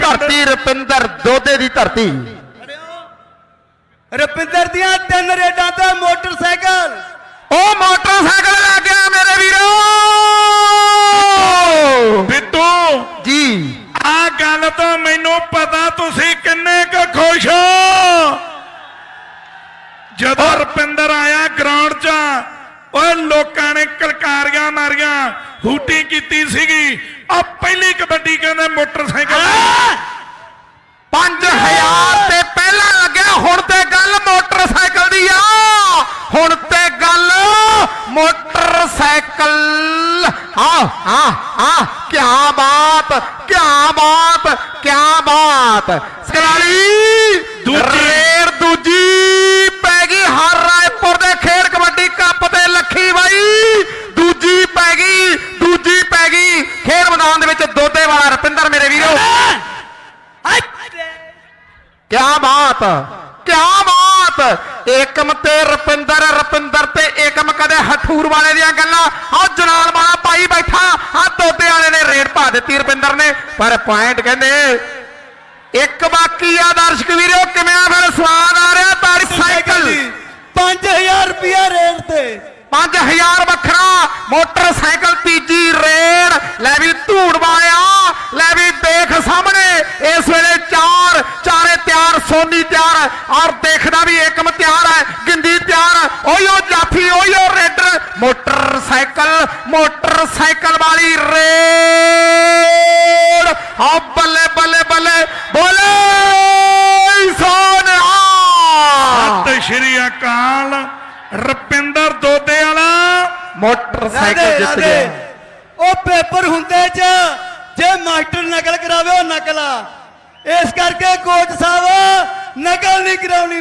ਧਰਤੀ ਰੁਪਿੰਦਰ ਦੋਦੇ ਦੀ ਧਰਤੀ। ਰੁਪਿੰਦਰ ਦੀਆਂ ਤਿੰਨ ਰੇਡਾਂ ਤੇ ਮੋਟਰਸਾਈਕਲ। ਉਹ ਮੋਟਰਸਾਈਕਲ ਲੈ ਗਿਆ ਮੇਰੇ ਵੀਰੋ। ਬਿੱਟੂ ਜੀ। ਆ ਗੱਲ ਤੋਂ ਮੈਨੂੰ ਪਤਾ ਤੁਸੀਂ ਕਿੰਨੇ ਕੁ ਖੁਸ਼ ਹੋ। ਜਦੋਂ ਰੁਪਿੰਦਰ ਆਇਆ ਗਰਾਊਂਡ 'ਚ ਓਏ ਲੋਕਾਂ ਨੇ ਕਲਕਾਰੀਆਂ ਮਾਰੀਆਂ। ਹੂਟੀ ਕੀਤੀ ਸੀਗੀ। ਆ ਪਹਿਲੀ ਕਬੱਡੀ ਕਹਿੰਦੇ ਮੋਟਰਸਾਈਕਲ 5000 ਤੇ ਪਹਿਲਾਂ ਲੱਗਿਆ ਹੁਣ ਤੇ ਗੱਲ ਮੋਟਰਸਾਈਕਲ ਦੀ ਆ। ਹੁਣ ਤੇ ਗੱਲ ਮੋਟਰਸਾਈਕਲ। ਹਾਂ ਹਾਂ ਹਾਂ ਕੀ ਬਾਤ ਕੀ ਬਾਤ ਕੀ ਬਾਤ। ਸਕਰਾਲੀ ਦੂਜੀ। ਰੇਡ ਦੂਜੀ ਪੈ ਗਈ ਹਰ ਰਾਏਪੁਰ ਦੇ ਖੇਡ ਕਬੱਡੀ ਕੱਪ ਤੇ ਲੱਖੀ ਬਾਈ ਦੂਜੀ ਪੈ ਗਈ ਦੂਜੀ ਪੈ ਗਈ ਖੇਡ ਮੈਦਾਨ ਦੇ ਵਿੱਚ ਦੋਦੇ ਵਾਲਾ ਰਪਿੰਦਰ ਮੇਰੇ ਵੀਰੋ ਕਿਆ ਬਾਤ? ਕਿਆ ਬਾਤ? ਏਕਮ ਤੇ ਰਪਿੰਦਰ ਰਪਿੰਦਰ ਤੇ ਏਕਮ ਕਦੇ ਹਠੂਰ ਵਾਲੇ ਦੀਆਂ ਗੱਲਾਂ। ਆ ਜਨਾਲ ਵਾਲਾ ਪਾਈ ਬੈਠਾ ਆ ਦੋਦੇ ਵਾਲੇ ਨੇ ਰੇਡ ਪਾ ਦਿੱਤੀ ਰਪਿੰਦਰ ਨੇ। ਪਰ ਪੁਆਇੰਟ ਕਹਿੰਦੇ ਇੱਕ ਬਾਕੀ ਆ ਦਰਸ਼ਕ ਵੀਰੋ ਕਿਵੇਂ ਆ ਫਿਰ ਸਵਾਦ ਆ ਰਿਹਾ ਤਾੜੀ ਸਾਈਕਲ? 5000 ਰੁਪਿਆ ਰੇਡ ਤੇ। 5000 ਵੱਖਰਾ ਮੋਟਰਸਾਈਕਲ ਤੀਜੀ ਰੇਡ ਲੈ ਵੀ ਧੂੜ ਵਾਲਿਆ ਲੈ ਵੀ ਦੇਖ ਸਾਹਮਣੇ ਇਸ ਵੇਲੇ ਚਾਰ ਚਾਰੇ ਤਿਆਰ ਸੋਨੀ ਤਿਆਰ ਔਰ ਦੇਖਦਾ ਵੀ ਏਕਮ ਤਿਆਰ ਹੈ ਗਿੰਦੀ ਤਿਆਰ ਓਯੋ ਜਾਫੀ ਓਯੋ ਰੇਡਰ ਮੋਟਰਸਾਈਕਲ ਮੋਟਰਸਾਈਕਲ ਵਾਲੀ ਰੇਡ। ਆ ਬੱਲੇ ਬੱਲੇ ਬੱਲੇ ਬੋਲੇ ਸਤਿ ਸ਼੍ਰੀ ਅਕਾਲ ਰੁਪਿੰਦਰ ਦੋਦੇ ਵਾਲਾ। ਮੋਟਰਸਾਈਕਲ ਜਿੱਤ ਗਿਆ। ਉਹ ਪੇਪਰ ਹੁੰਦੇ ਚ ਜੇ ਮਾਸਟਰ ਨਕਲ ਕਰਾਵੇ ਉਹ ਨਕਲ ਆ। ਇਸ ਕਰਕੇ ਕੋਚ ਸਾਹਿਬ ਨਕਲ ਨਹੀਂ ਕਰਾਉਣੀ